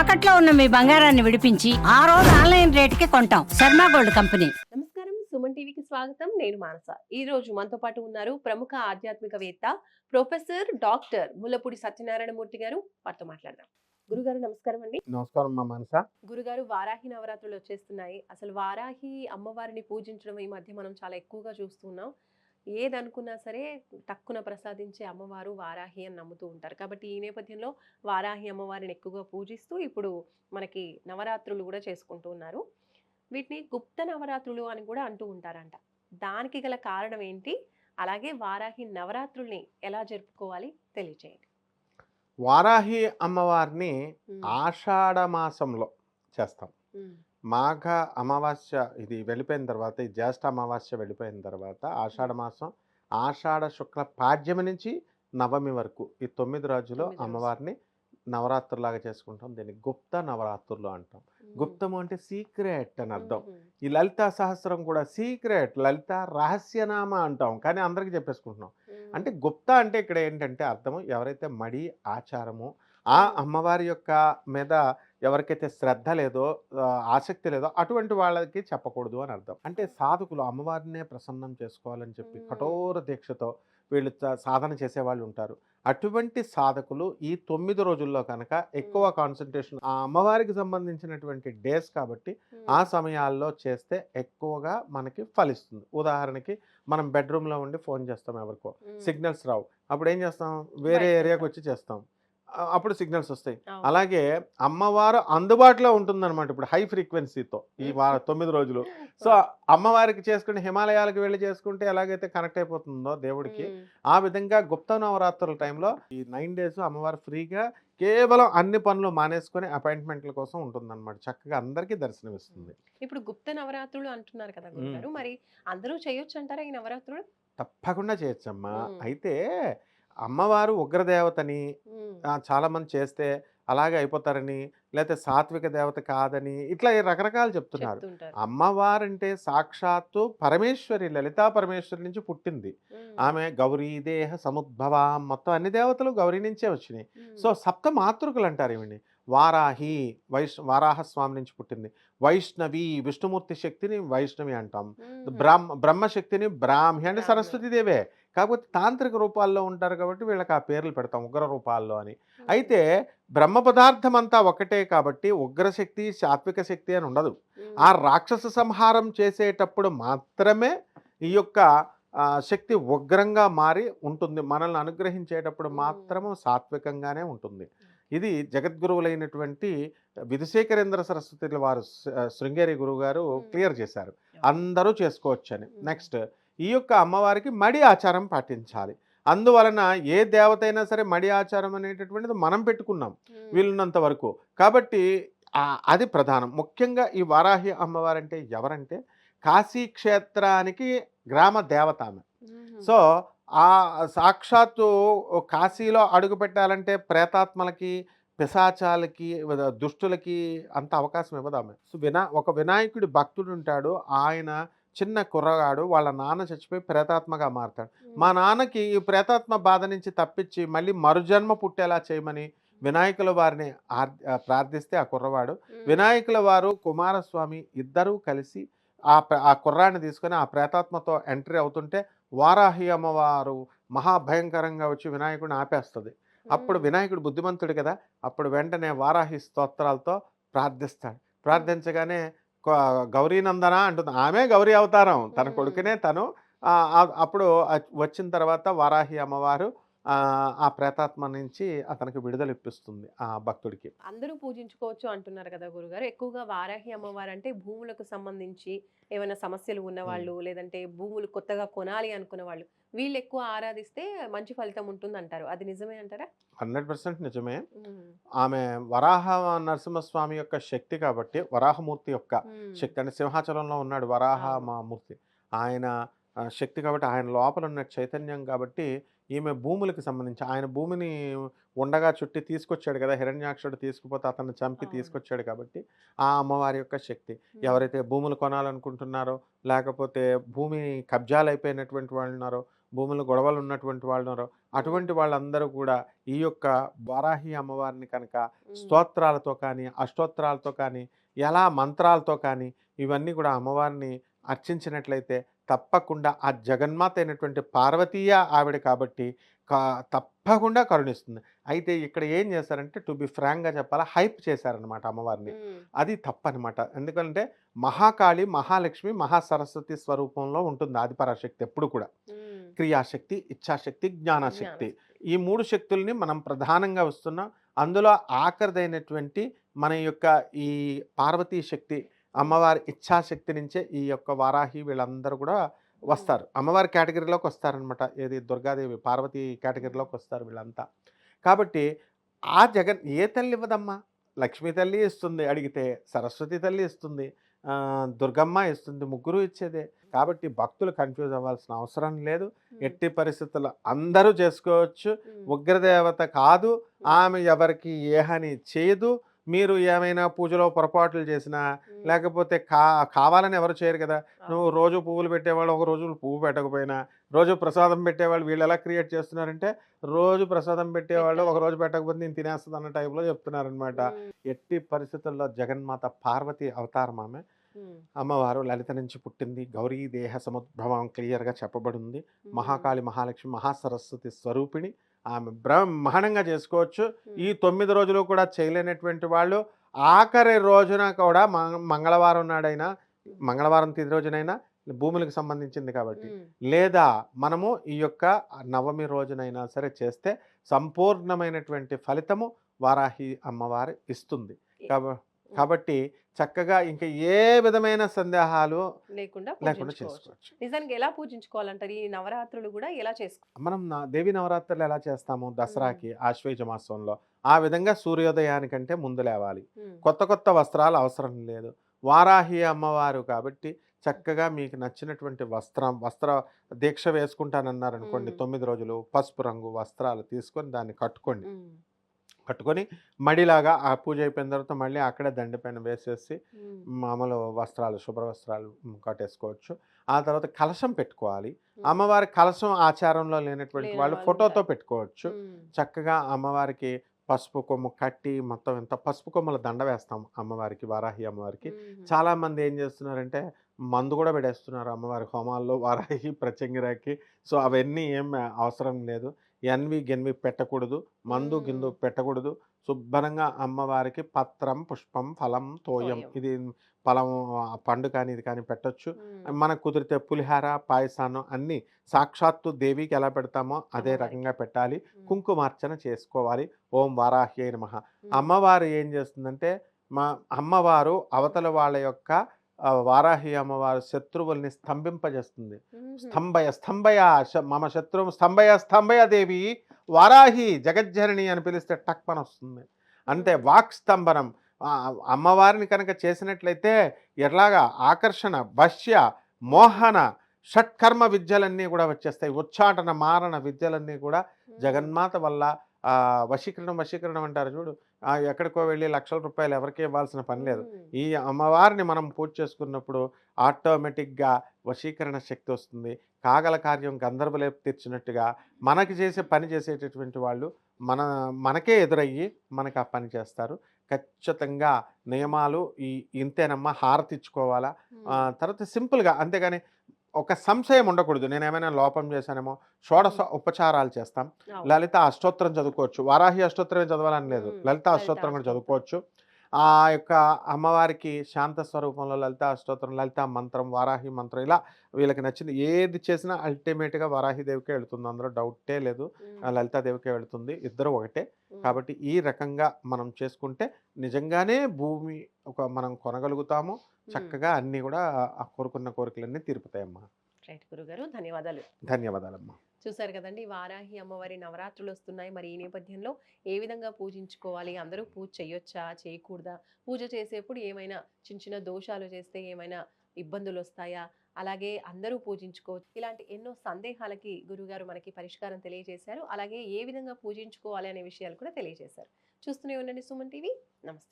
తాకట్లో ఉన్న మీ బంగారాన్ని విడిపించి ఆ రోజు ఆన్లైన్ రేటుకి కొంటాం. Sharma gold company. నమస్కారం. సుమన్ టీవీకి స్వాగతం. నేను మానస. ఈ రోజు మనతో పాటు ఉన్నారు ప్రముఖ ఆధ్యాత్మికవేత్త ప్రొఫెసర్ డాక్టర్ ముల్లపూడి సత్యనారాయణ మూర్తి గారు. వారితో మాట్లాడదాం. గురుగారు నమస్కారం అండి. నమస్కారం మా మనస. గురుగారు వారాహి నవరాత్రులు వచ్చేస్తున్నాయి. అసలు వారాహి అమ్మవారిని పూజించడం ఈ మధ్య మనం చాలా ఎక్కువగా చూస్తున్నాం ఏది అనుకున్నా సరే తక్కువ ప్రసాదించే అమ్మవారు వారాహి అని నమ్ముతూ ఉంటారు. కాబట్టి ఈ నేపథ్యంలో వారాహి అమ్మవారిని ఎక్కువగా పూజిస్తూ ఇప్పుడు మనకి నవరాత్రులు కూడా చేసుకుంటూ ఉన్నారు. వీటిని గుప్త నవరాత్రులు అని కూడా అంటూ ఉంటారంట. దానికి గల కారణం ఏంటి? అలాగే వారాహి నవరాత్రుల్ని ఎలా జరుపుకోవాలి? తెలియచేయండి. వారాహి అమ్మవారిని ఆషాఢ మాసంలో చేస్తాం. మాఘ అమావాస్య ఇది వెళ్ళిపోయిన తర్వాత ఈ జ్యేష్ఠ అమావాస్య వెళ్ళిపోయిన తర్వాత ఆషాఢ మాసం ఆషాఢ శుక్ల పాడ్యమి నుంచి నవమి వరకు ఈ తొమ్మిది రోజులు తొమ్మిది రోజులు. అమ్మవారిని నవరాత్రులాగా చేసుకుంటాం. దీన్ని గుప్త నవరాత్రులు అంటాం. గుప్తము అంటే సీక్రెట్ అని అర్థం. ఈ లలిత సహస్రం కూడా సీక్రెట్ లలిత రహస్యనామ అంటాం. కానీ అందరికీ చెప్పేసుకుంటున్నాం. అంటే గుప్తా అంటే ఇక్కడ ఏంటంటే అర్థము ఎవరైతే మడి ఆచారము ఆ మ్మ్. అమ్మవారి యొక్క మీద ఎవరికైతే శ్రద్ధ లేదో ఆసక్తి లేదో అటువంటి వాళ్ళకి చెప్పకూడదు అని అర్థం. అంటే సాధకులు అమ్మవారినే ప్రసన్నం చేసుకోవాలని చెప్పి. కఠోర దీక్షతో వీళ్ళు సాధన చేసే వాళ్ళు ఉంటారు. అటువంటి సాధకులు ఈ తొమ్మిది రోజుల్లో కనుక ఎక్కువ కాన్సన్ట్రేషన్ ఆ అమ్మవారికి సంబంధించినటువంటి డేస్ కాబట్టి ఆ సమయాల్లో చేస్తే ఎక్కువగా మనకి ఫలిస్తుంది. ఉదాహరణకి మనం బెడ్రూమ్లో ఉండి ఫోన్ చేస్తాం ఎవరికో. సిగ్నల్స్ రావు. అప్పుడు ఏం చేస్తాం? వేరే ఏరియాకి. వచ్చి చేస్తాం. అప్పుడు సిగ్నల్స్ వస్తాయి. అలాగే అమ్మవారు అందుబాటులో ఉంటుందన్నమాట ఇప్పుడు హై ఫ్రీక్వెన్సీతో ఈ వార తొమ్మిది రోజులు. సో అమ్మవారికి చేసుకుని హిమాలయాలకు వెళ్ళి చేసుకుంటే ఎలాగైతే కనెక్ట్ అయిపోతుందో దేవుడికి ఆ విధంగా గుప్త నవరాత్రుల టైంలో ఈ నైన్ డేస్ అమ్మవారు ఫ్రీగా కేవలం అన్ని పనులు మానేసుకొని అపాయింట్మెంట్ల కోసం ఉంటుందన్నమాట. చక్కగా అందరికీ దర్శనమిస్తుంది. ఇప్పుడు గుప్త నవరాత్రులు అంటున్నారు కదా మరి అందరూ చేయొచ్చు అంటారా ఈ నవరాత్రులు? తప్పకుండా చేయొచ్చమ్మా. మ్మ్. అయితే అమ్మవారు ఉగ్రదేవతని ఉమ్, ఆ, చాలా మంది చేస్తే అలాగే అయిపోతారని లేకపోతే సాత్విక దేవత కాదని ఇట్లా రకరకాలు చెప్తున్నారు. అమ్మవారంటే సాక్షాత్తు పరమేశ్వరి లలితా పరమేశ్వరి నుంచి పుట్టింది. ఆమె గౌరీ దేహ సముద్భవ మొత్తం అన్ని దేవతలు గౌరీ నుంచే వచ్చినాయి. సో సప్త మాతృకలు అంటారు ఈవిని వారాహి వైష్ వారాహ స్వామి నుంచి పుట్టింది. వైష్ణవి విష్ణుమూర్తి శక్తిని వైష్ణవి అంటాం. బ్రహ్మ బ్రహ్మశక్తిని బ్రాహ్మి అంటే బ్రాహ్మి. సరస్వతి దేవే. కాకపోతే తాంత్రిక రూపాల్లో ఉంటారు కాబట్టి వీళ్ళకి ఆ పేర్లు పెడతాం ఉగ్ర రూపాల్లో అని. అయితే బ్రహ్మ పదార్థం అంతా ఒకటే కాబట్టి ఉగ్రశక్తి సాత్విక శక్తి అని ఉండదు. ఆ రాక్షస సంహారం చేసేటప్పుడు మాత్రమే ఈ యొక్క శక్తి ఉగ్రంగా మారి ఉంటుంది. మనల్ని అనుగ్రహించేటప్పుడు. మాత్రము సాత్వికంగానే ఉంటుంది. ఇది జగద్గురువులైనటువంటి విధుశేఖరేంద్ర సరస్వతి వారు శృంగేరి గురువు గారు. క్లియర్ చేశారు. అందరూ చేసుకోవచ్చని. నెక్స్ట్ ఈ యొక్క అమ్మవారికి మడి ఆచారం పాటించాలి. అందువలన ఏ దేవత అయినా సరే మడి ఆచారం అనేటటువంటిది మనం పెట్టుకున్నాం వీలున్నంత వరకు. కాబట్టి అది ప్రధానం. ముఖ్యంగా ఈ వారాహి అమ్మవారంటే ఎవరంటే కాశీ క్షేత్రానికి గ్రామ దేవత ఆమె సో ఆ సాక్షాత్తు కాశీలో అడుగు పెట్టాలంటే ప్రేతాత్మలకి పిశాచాలకి దుష్టులకి అంత అవకాశం ఇవ్వదు ఆమె. సో వినా ఒక వినాయకుడి భక్తుడు ఉంటాడు. ఆయన చిన్న కుర్రగాడు. వాళ్ళ నాన్న చచ్చిపోయి ప్రేతాత్మగా మారతాడు. మా నాన్నకి ఈ ప్రేతాత్మ బాధ నుంచి తప్పించి మళ్ళీ మరుజన్మ పుట్టేలా చేయమని వినాయకుల వారిని ప్రార్థిస్తే ఆ కుర్రవాడు. వినాయకుల వారు కుమారస్వామి ఇద్దరూ కలిసి ఆ ప్ర- ఆ కుర్రాన్ని తీసుకొని ఆ ప్రేతాత్మతో ఎంట్రీ అవుతుంటే వారాహి అమ్మవారు మహాభయంకరంగా వచ్చి వినాయకుడిని ఆపేస్తుంది. అప్పుడు వినాయకుడు బుద్ధిమంతుడు కదా! అప్పుడు వెంటనే వారాహి స్తోత్రాలతో ప్రార్థిస్తాడు. ప్రార్థించగానే గౌరీనందన అంటుంది. ఆమె గౌరీ అవతారం. తన. కొడుకునే తను. అప్పుడు వచ్చిన తర్వాత వారాహి అమ్మవారు ఆ, ఆ ప్రేతాత్మ నుంచి అతనికి విడుదల ఇప్పిస్తుంది ఆ భక్తుడికి. అందరూ పూజించుకోవచ్చు అంటున్నారు కదా గురుగారు. ఎక్కువగా వారాహి అమ్మవారు అంటే భూములకు సంబంధించి ఏమైనా సమస్యలు ఉన్నవాళ్ళు లేదంటే భూములు కొత్తగా కొనాలి అనుకున్న వాళ్ళు వీళ్ళు ఎక్కువ ఆరాధిస్తే మంచి ఫలితం ఉంటుంది అంటారు అది నిజమే అంటారా? హండ్రెడ్ పర్సెంట్ నిజమే. ఆమె వరాహ నరసింహస్వామి యొక్క శక్తి కాబట్టి వరాహమూర్తి యొక్క శక్తి అంటే సింహాచలంలో ఉన్నాడు వరాహ. మా మూర్తి. ఆయన శక్తి కాబట్టి ఆయన లోపల ఉన్న చైతన్యం కాబట్టి ఈమె భూములకు సంబంధించి ఆయన భూమిని ఉండగా చుట్టి తీసుకొచ్చాడు కదా హిరణ్యాక్షుడు తీసుకుపోతే అతన్ని చంపి. తీసుకొచ్చాడు కాబట్టి ఆ అమ్మవారి యొక్క శక్తి ఎవరైతే భూములు కొనాలనుకుంటున్నారో లేకపోతే భూమి కబ్జాలు అయిపోయినటువంటి వాళ్ళు ఉన్నారో భూములు గొడవలు ఉన్నటువంటి వాళ్ళు ఉన్నారో అటువంటి వాళ్ళందరూ కూడా ఈ యొక్క వారాహి అమ్మవారిని కనుక. స్తోత్రాలతో కానీ అష్టోత్తరాలతో కానీ ఎలా మంత్రాలతో కానీ ఇవన్నీ కూడా అమ్మవారిని అర్చించినట్లయితే తప్పకుండా ఆ జగన్మాత అయినటువంటి పార్వతీయ ఆవిడ కాబట్టి కా- తప్పకుండా కరుణిస్తుంది అయితే ఇక్కడ ఏం చేశారంటే టు బి ఫ్రాంక్గా చెప్పాలా హైప్ చేశారనమాట అమ్మవారిని. అది తప్పనమాట ఎందుకంటే మహాకాళి మహాలక్ష్మి మహాసరస్వతి స్వరూపంలో ఉంటుంది ఆదిపరాశక్తి ఎప్పుడు కూడా. క్రియాశక్తి ఇచ్ఛాశక్తి జ్ఞానశక్తి జ్ఞానశక్తి. ఈ మూడు శక్తుల్ని మనం ప్రధానంగా వస్తున్నాం అందులో ఆఖరిదైనటువంటి మన యొక్క ఈ పార్వతీ శక్తి అమ్మవారి ఇచ్ఛాశక్తి నుంచే ఈ యొక్క వారాహి వీళ్ళందరూ కూడా వస్తారు. అమ్మవారి కేటగిరీలోకి వస్తారనమాట ఏది దుర్గాదేవి పార్వతీ కేటగిరీలోకి వస్తారు వీళ్ళంతా. కాబట్టి ఆ జగన్ ఏ తల్లి ఇవ్వదమ్మా? లక్ష్మీ తల్లి ఇస్తుంది అడిగితే సరస్వతి తల్లి ఇస్తుంది దుర్గమ్మ ఇస్తుంది ముగ్గురు ఇచ్చేదే. కాబట్టి భక్తులు కన్ఫ్యూజ్ అవ్వాల్సిన అవసరం లేదు. ఎట్టి పరిస్థితుల్లో అందరూ చేసుకోవచ్చు. ఉగ్రదేవత కాదు. ఆమె ఎవరికి ఏ హాని చేయదు. మీరు ఏమైనా పూజలో పొరపాట్లు చేసినా. లేకపోతే కా కావాలని ఎవరు చేయరు కదా నువ్వు. రోజు పువ్వులు పెట్టేవాళ్ళు ఒక రోజు పువ్వు పెట్టకపోయినా రోజు ప్రసాదం పెట్టేవాళ్ళు వీళ్ళు ఎలా క్రియేట్ చేస్తున్నారంటే రోజు ప్రసాదం పెట్టేవాళ్ళు ఒక రోజు పెట్టకపోతే నేను తినేస్తుంది అన్న టైప్లో చెప్తున్నారనమాట. ఎట్టి పరిస్థితుల్లో జగన్మాత పార్వతి అవతారం ఆమె. అమ్మవారు లలిత నుంచి పుట్టింది గౌరీ దేహ సముద్భవం క్లియర్గా చెప్పబడింది మహాకాళి మహాలక్ష్మి మహాసరస్వతి స్వరూపిణి ఆమె బ్రహ్మాండంగా చేసుకోవచ్చు. ఈ తొమ్మిది రోజులు కూడా చేయలేనటువంటి వాళ్ళు ఆఖరి రోజున కూడా మంగళవారం నాడైనా మంగళవారం తిది రోజునైనా భూములకు సంబంధించింది కాబట్టి. లేదా మనము ఈ యొక్క నవమి రోజునైనా సరే చేస్తే సంపూర్ణమైనటువంటి ఫలితము వారాహి అమ్మవారు ఇస్తుంది కాబ- కాబట్టి చక్కగా ఇంకా ఏ విధమైన సందేహాలు లేకుండా లేకుండా. చేసుకోవచ్చు. నిజానికి ఎలా పూజించుకోవాలంటారు? ఈ నవరాత్రులు కూడా ఎలా చేసుకో మనం దేవి నవరాత్రులు ఎలా చేస్తాము? దసరాకి ఆశ్వేజ మాసంలో ఆ విధంగా సూర్యోదయానికంటే ముందు లేవాలి. కొత్త కొత్త వస్త్రాలు అవసరం లేదు. వారాహి అమ్మవారు కాబట్టి చక్కగా మీకు నచ్చినటువంటి వస్త్రం వస్త్ర దీక్ష వేసుకుంటానన్నారు అనుకోండి మ్మ్. తొమ్మిది రోజులు పసుపు రంగు వస్త్రాలు తీసుకొని దాన్ని కట్టుకోండి. ఉమ్. కట్టుకొని మడిలాగా ఆ పూజ అయిపోయిన తర్వాత మళ్ళీ అక్కడే దండిపైన వేసేసి. మామూలు వస్త్రాలు శుభ్ర వస్త్రాలు కట్టేసుకోవచ్చు ఆ తర్వాత కలశం పెట్టుకోవాలి. అమ్మవారి కలశం ఆచారంలో లేనటువంటి లేని వాళ్ళు ఫోటోతో. పెట్టుకోవచ్చు. చక్కగా అమ్మవారికి పసుపు కొమ్ము కట్టి మొత్తం ఇంత పసుపు కొమ్మల దండ వేస్తాం అమ్మవారికి వారాహి అమ్మవారికి ఉమ్. చాలా మంది ఏం చేస్తున్నారంటే మందు కూడా పెడేస్తున్నారు అమ్మవారి హోమాల్లో వారాహి ప్రత్యంగిరాకి సో అవన్నీ ఏం అవసరం లేదు ఎన్వి గెన్వి పెట్టకూడదు మందు. గిందు పెట్టకూడదు శుభ్రంగా అమ్మవారికి పత్రం పుష్పం ఫలం తోయం. ఇది ఫలం పండు కానీ ఇది కానీ పెట్టొచ్చు. మనకు కుదిరితే పులిహార పాయసానం అన్నీ సాక్షాత్తు దేవికి ఎలా పెడతామో అదే. రకంగా పెట్టాలి. కుంకుమార్చన చేసుకోవాలి ఓం వారాహ్యై నమః. అమ్మవారు ఏం చేస్తుందంటే మా అమ్మవారు అవతల వాళ్ళ యొక్క వారాహి అమ్మవారు శత్రువుల్ని స్తంభింపజేస్తుంది. స్తంభయ స్తంభయ మమ శత్రువు స్తంభయ స్తంభయ దేవి వారాహి జగజ్జనని అని పిలిస్తే టక్మన వస్తుంది అంటే. వాక్ స్తంభనం అమ్మవారిని కనుక చేసినట్లయితే ఎలాగా ఆకర్షణ వశ్య మోహన షట్కర్మ విద్యలన్నీ కూడా వచ్చేస్తాయి ఉచ్చాటన మారణ విద్యలన్నీ కూడా. జగన్మాత వల్ల వశీకరణం వశీకరణం అంటారు చూడు ఎక్కడికో వెళ్ళి లక్షల రూపాయలు ఎవరికీ ఇవ్వాల్సిన పని లేదు. ఈ అమ్మవారిని మనం పూజ చేసుకున్నప్పుడు ఆటోమేటిక్గా వశీకరణ శక్తి వస్తుంది కాగల కార్యం గంధర్వలేపు తీర్చినట్టుగా మనకి చేసే పని చేసేటటువంటి వాళ్ళు మన మనకే ఎదురయ్యి మనకు ఆ పని చేస్తారు ఖచ్చితంగా నియమాలు ఈ ఇంతేనమ్మా హారతి ఇచ్చుకోవాలా ఆ, ఉమ్. తర్వాత సింపుల్గా అంతేగాని ఒక సంశయం ఉండకూడదు. నేను ఏమైనా లోపం చేశానేమో షోడశ ఉపచారాలు చేస్తాం. లలిత అష్టోత్తరం చదువుకోవచ్చు. వారాహి అష్టోత్తరమే చదవాలని లేదు. లలిత అష్టోత్తరం కూడా. చదువుకోవచ్చు. ఆ యొక్క అమ్మవారికి శాంత స్వరూపంలో లలిత అష్టోత్తరం లలిత మంత్రం వారాహి మంత్రం ఇలా వీళ్ళకి నచ్చింది. ఏది చేసినా అల్టిమేట్గా వారాహి దేవికే వెళుతుంది. అందులో డౌటే లేదు. లలితాదేవికే వెళుతుంది. ఇద్దరు ఒకటే. కాబట్టి ఈ రకంగా మనం చేసుకుంటే నిజంగానే భూమి ఒక మనం కొనగలుగుతాము. చక్కగా అన్నీ కూడా ఆ కోరుకున్న కోరికలన్నీ తీరుపుతాయమ్మా. రైట్ గురుగారు ధన్యవాదాలు. ధన్యవాదాలమ్మా. చూసారు కదండి వారాహి అమ్మవారి నవరాత్రులు వస్తున్నాయి. మరి ఈ నేపథ్యంలో ఏ విధంగా పూజించుకోవాలి? అందరూ పూజ చేయొచ్చా చేయకూడదా? పూజ చేసేప్పుడు ఏమైనా చిన్న చిన్న దోషాలు చేస్తే ఏమైనా ఇబ్బందులు వస్తాయా? అలాగే అందరూ పూజించుకోవచ్చు. ఇలాంటి ఎన్నో సందేహాలకి గురుగారు మనకి పరిష్కారం తెలియజేశారు. అలాగే ఏ విధంగా పూజించుకోవాలి అనే విషయాలు కూడా తెలియజేశారు. చూస్తూనే ఉండండి సుమన్ టీవీ. నమస్తే.